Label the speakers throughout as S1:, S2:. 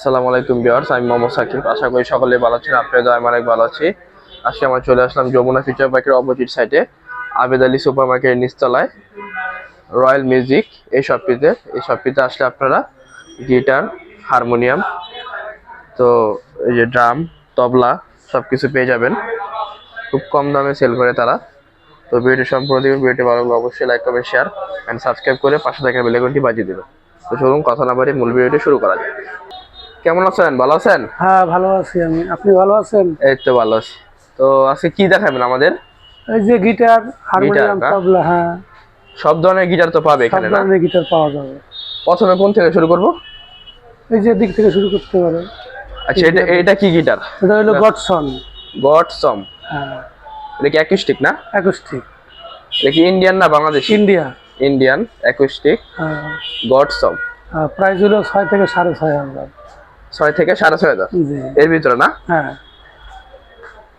S1: আসসালামু আলাইকুম বিয়ার্স আমি মোহাম্মদ সাকিব। আশা করি সকলে ভালো আছেন আপনাদের আমি অনেক ভালো আছি। আজকে আমরা চলে আসলাম যমুনা ফিচার পার্কের অপোজিট সাইডে আবেদ আলী সুপার মার্কেটের নিচতলায়। রয়্যাল মিউজিক এই শপটিতে এই শপটিতে আসলে আপনারা গিটার, হারমোনিয়াম, তো এই যে ড্রাম, তবলা সব কিছু পেয়ে যাবেন। খুব কম দামে সেল করে তারা। তো ভিডিও সম্পূর্ণ দেখবেন, ভিডিওটি ভালো লাগলে অবশ্যই লাইক করবেন শেয়ার অ্যান্ড সাবস্ক্রাইব করে পাশে থাকা বেলেগনটি বাজিয়ে দেবেন। তো চলুন, কথা না বাড়ি মূল ভিডিওটি শুরু করা যায় কেমন আছেন? ভালো আছেন?
S2: হ্যাঁ ভালো আছি আমি। আপনি ভালো আছেন?
S1: এই তো ভালো আছি। তো আজকে কি দেখাবেন আমাদের?
S2: এই যে গিটার হারমোনিয়াম তবলা হ্যাঁ।
S1: সব ধরনের গিটার তো পাবে এখানে না?
S2: সব ধরনের গিটার পাওয়া যাবে।
S1: প্রথমে কোন থেকে শুরু করব?
S2: এই যে দিক থেকে শুরু করতে পারেন।
S1: আচ্ছা এটা এটা কি গিটার?
S2: এটা হলো গডসন।
S1: গড সম
S2: হ্যাঁ।
S1: এটা কি অ্যাকুস্টিক না?
S2: অ্যাকুস্টিক
S1: এটা কি ইন্ডিয়ান না বাংলাদেশ?
S2: ইন্ডিয়া
S1: ইন্ডিয়ান অ্যাকুস্টিক
S2: হ্যাঁ।
S1: গড সম
S2: প্রাইস হলো ছয় থেকে সাড়ে ছয় হাজার।
S1: ছয় থেকে সাড়ে ছয় হাজার। এর ভিতরে না?
S2: হ্যাঁ।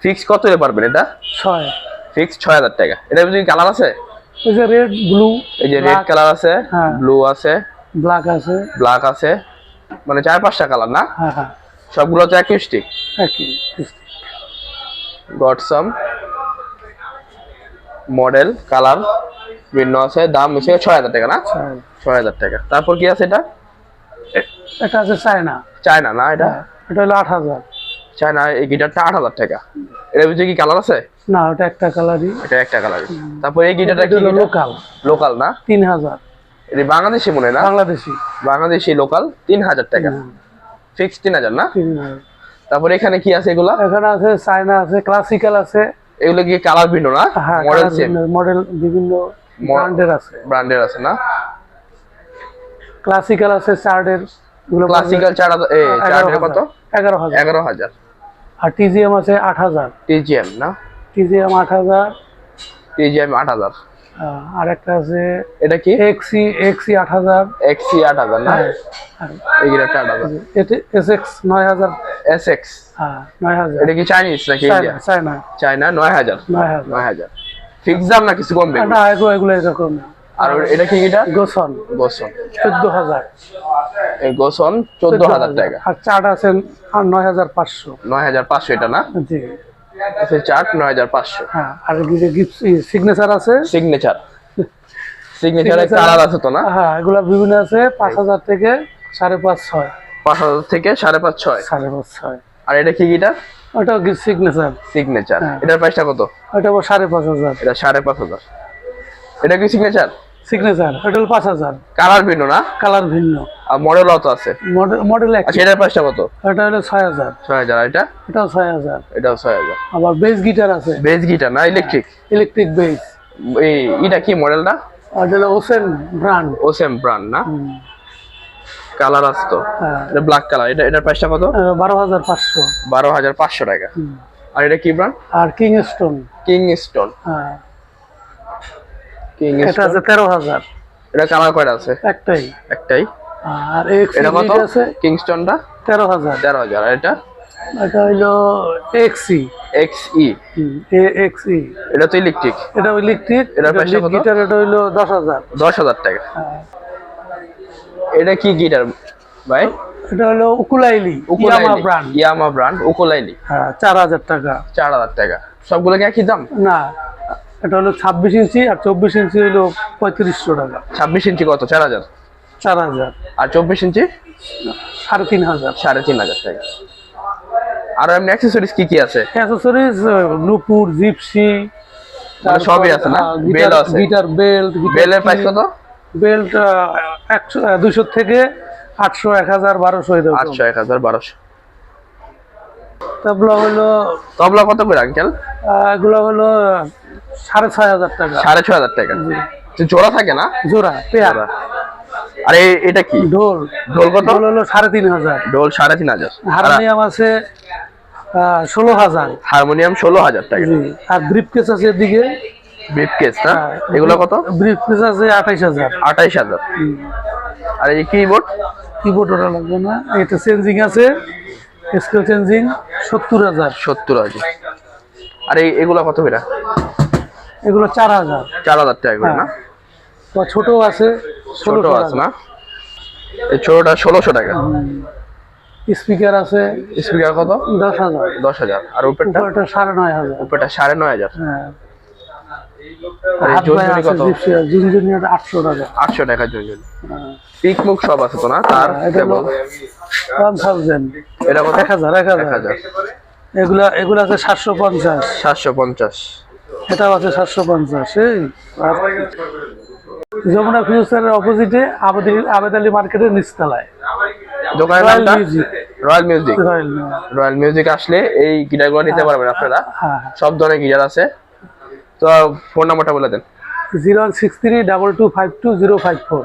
S1: ফিক্স কত পারবেন এটা?
S2: ছয়।
S1: ফিক্স ছয় হাজার টাকা। এটার ভিতরে কালার আছে?
S2: এই যে রেড ব্লু
S1: এই যে রেড কালার আছে
S2: হ্যাঁ।
S1: ব্লু আছে
S2: ব্ল্যাক আছে।
S1: ব্ল্যাক আছে। মানে চার পাঁচটা কালার না?
S2: হ্যাঁ হ্যাঁ।
S1: সবগুলো তো
S2: একই
S1: গডসাম মডেল কালার ভিন্ন আছে দাম হচ্ছে ছয় হাজার টাকা না।
S2: ছয়
S1: হাজার টাকা। তারপর কি আছে এটা?
S2: এটা আছে চায়না।
S1: চায়না না এটা?
S2: হ্যাঁ, এটা হলো আট হাজার।
S1: চায়না এই গিটারটা আট হাজার টাকা। এর ভিতরে কি কালার আছে?
S2: না ওটা একটা কালারই
S1: এটা একটা কালার তারপর এই গিটারটা কি
S2: লোকাল
S1: লোকাল না?
S2: তিন হাজার।
S1: এটা বাংলাদেশি মনে না?
S2: বাংলাদেশি।
S1: বাংলাদেশি লোকাল তিন হাজার টাকা। ফিক্স তিন হাজার না? তারপর এখানে কি আছে এগুলা?
S2: এখানে আছে চায়না আছে ক্লাসিক্যাল আছে।
S1: এগুলো কি কালার ভিন্ন না? মডেল সেম
S2: মডেল বিভিন্ন ব্র্যান্ডের আছে।
S1: ব্র্যান্ডের আছে না?
S2: ক্লাসিক্যাল আছে চার্ডেরগুলো
S1: ক্লাসিক্যাল চার হাজার। চার্টের কত?
S2: এগারো হাজার।
S1: এগারো হাজার।
S2: আর টিজিএম আছে আট হাজার।
S1: টিজিএম না?
S2: টিজিএম আট হাজার।
S1: টিজিএম আট হাজার।
S2: আহ, আর একটা আছে
S1: এটা কি?
S2: এক্সি এক্সি আট হাজার।
S1: এক্সি আট হাজার না? এই গিটারটা আট হাজার।
S2: এতে এস এক্স নয় হাজার।
S1: এস এক্স
S2: হ্যাঁ নয় হাজার।
S1: এটা কি চাইনিজ নাকি
S2: চায়না
S1: ইন্ডিয়া
S2: চায়না
S1: চায়না নয় হাজার।
S2: নয় হাজার।
S1: নয় হাজার। ফিক্স দাম না কিছু কমবে?
S2: না এগুলো এগুলো এরকম
S1: আর এটা কি গিটার
S2: গোসন।
S1: গোসন।
S2: চোদ্দ হাজার
S1: এই গোসন চোদ্দ হাজার টাকা।
S2: আর চার্ট আছেন আর নয় হাজার পাঁচশো।
S1: নয় হাজার পাঁচশো এটা না?
S2: জি।
S1: চার্ট নয় হাজার পাঁচশো।
S2: হ্যাঁ আর সিগনেচার আছে?
S1: সিগনেচার সিগনেচারের কালার আছে। তো না?
S2: হ্যাঁ এগুলা বিভিন্ন আছে পাঁচ হাজার থেকে সাড়ে পাঁচ ছয়।
S1: পাঁচ হাজার থেকে সাড়ে পাঁচ ছয়।
S2: সাড়ে পাঁচ ছয়।
S1: আর এটা কি গিটার?
S2: ওটা সিগনেচার
S1: সিগনেচার। এটার প্রাইসটা কত?
S2: ওটা সাড়ে পাঁচ হাজার।
S1: এটা সাড়ে পাঁচ হাজার। এটা কি সিগনেচার
S2: সিগনেচার ওটা হলো পাঁচ হাজার।
S1: কালার ভিন্ন না?
S2: কালার ভিন্ন।
S1: আর মডেলও তো আছে?
S2: মডেল মডেল এক
S1: এটার প্রাইসটা কত?
S2: ওটা হলো ছয় হাজার।
S1: ছয় হাজার এটা?
S2: এটাও ছয় হাজার।
S1: এটাও ছয় হাজার।
S2: আবার বেস গিটার আছে।
S1: বেস গিটার না? ইলেকট্রিক
S2: ইলেকট্রিক বেস
S1: এই এটা কি মডেলটা
S2: ওটা হলো ওসেন ব্র্যান্ড
S1: ও সেম ব্র্যান্ড না কালার আছে তো?
S2: হ্যাঁ।
S1: এটা ব্ল্যাক কালার এটা এটার প্রাইসটা কত?
S2: বারো হাজার পাঁচশো।
S1: বারো হাজার পাঁচশো টাকা। আর এটা কি ব্র্যান্ড
S2: আর কিং স্টোন
S1: কিং স্টোন
S2: হ্যাঁ।
S1: কিং
S2: এটা আছে তেরো হাজার।
S1: এটা কালার কয়টা আছে।
S2: একটাই।
S1: একটাই।
S2: আর এক্স
S1: এটা কত?
S2: আছে?
S1: কিংস্টনটা
S2: তেরো হাজার।
S1: আর এটা?
S2: এটা হইল এক্সি
S1: এক্স ই
S2: এক্সি
S1: এটা তো ইলেকট্রিক
S2: এটা ইলেকট্রিক
S1: এটার price কত?
S2: গিটার এটা হইল দশ হাজার।
S1: দশ হাজার টাকা। এটা কি গিটার ভাই?
S2: এটা হলো উকুলাইলি ইয়ামা ব্র্যান্ড।
S1: ইয়ামা ব্র্যান্ড উকোলাইলি।
S2: হ্যাঁ চার হাজার টাকা।
S1: চার হাজার টাকা। সবগুলো কি একই দাম?
S2: না এটা হলো ছাব্বিশ ইঞ্চি আর চব্বিশ ইঞ্চি হইল পঁয়ত্রিশশো টাকা।
S1: ছাব্বিশ ইঞ্চি কত? চার হাজার?
S2: চার হাজার।
S1: আর চব্বিশ ইঞ্চি?
S2: সাড়ে তিন হাজার।
S1: সাড়ে তিন হাজার টাকা আর এমনি অ্যাক্সেসরিজ কি কি আছে?
S2: অ্যাসেসরিজ নুপুর জিপসি
S1: মানে সবই আছে না? বেল আছে?
S2: গিটার বেল্ট
S1: বেলের প্রাইস কত?
S2: বেল্ট একশো দুশো থেকে আটশো এক হাজার বারোশো
S1: আটশো এক হাজার বারোশো।
S2: তারপরে হলো
S1: তবলা কত করে আঙ্কেল?
S2: এগুলো হলো সাড়ে ছয় হাজার টাকা।
S1: সাড়ে ছয় হাজার টাকা। জোড়া থাকে না?
S2: জোড়া পেয়ার।
S1: আর এটা কি?
S2: ঢোল।
S1: ঢোল কত?
S2: ঢোল হলো সাড়ে তিন হাজার।
S1: ঢোল সাড়ে তিন হাজার।
S2: হারমোনিয়াম আছে ষোলো হাজার।
S1: হারমোনিয়াম ষোলো হাজার টাকা।
S2: আর ব্রিফ কেস আছে এদিকে।
S1: ব্রিফ কেস না এগুলো কত?
S2: ব্রিফ কেস আছে আঠাইশ হাজার।
S1: আঠাইশ হাজার। আর এই কিবোর্ড
S2: কিবোর্ড ওটা লাগবে না। এটা চেঞ্জিং আছে। স্কেল চেঞ্জিং সত্তর হাজার।
S1: সত্তর হাজার। আর এই এগুলো কত করে?
S2: এগুলো চার হাজার।
S1: চার হাজার টাকা করে না?
S2: বা ছোট আছে
S1: ছোট আছে না? এই ছোটটা ষোলোশো টাকা।
S2: স্পিকার আছে
S1: স্পিকার কত?
S2: দশ হাজার।
S1: দশ হাজার। আর উপরটা?
S2: উপরটা সাড়ে নয় হাজার।
S1: উপরটা সাড়ে নয় হাজার।
S2: হ্যাঁ। আটশো টাকা।
S1: আটশো টাকা ঝুনঝুনি পিকমুখ সব আছে তো না? তার
S2: হ্যাঁ, এটা হলো
S1: কেবল?
S2: One thousand.
S1: এটা কত?
S2: এক হাজার এক
S1: এক
S2: হাজার
S1: হাজার।
S2: এগুলা এগুলা আছে সাতশো পঞ্চাশ।
S1: সাতশো পঞ্চাশ।
S2: এটাও আছে সাতশো পঞ্চাশ আর যমুনা ফিউচারের অপোজিটে আবেদ আবেদ আলী মার্কেটের নিচতলায়।
S1: দোকানের
S2: রয়্যাল
S1: নামটা?
S2: Music
S1: royal music
S2: royal
S1: royal music আসলে এই গিটারগুলো নিতে পারবেন আপনারা।
S2: হ্যাঁ
S1: সব ধরনের গিটার আছে। তো ফোন নাম্বারটা বলে দেন।
S2: Zero six three double two five two zero five four.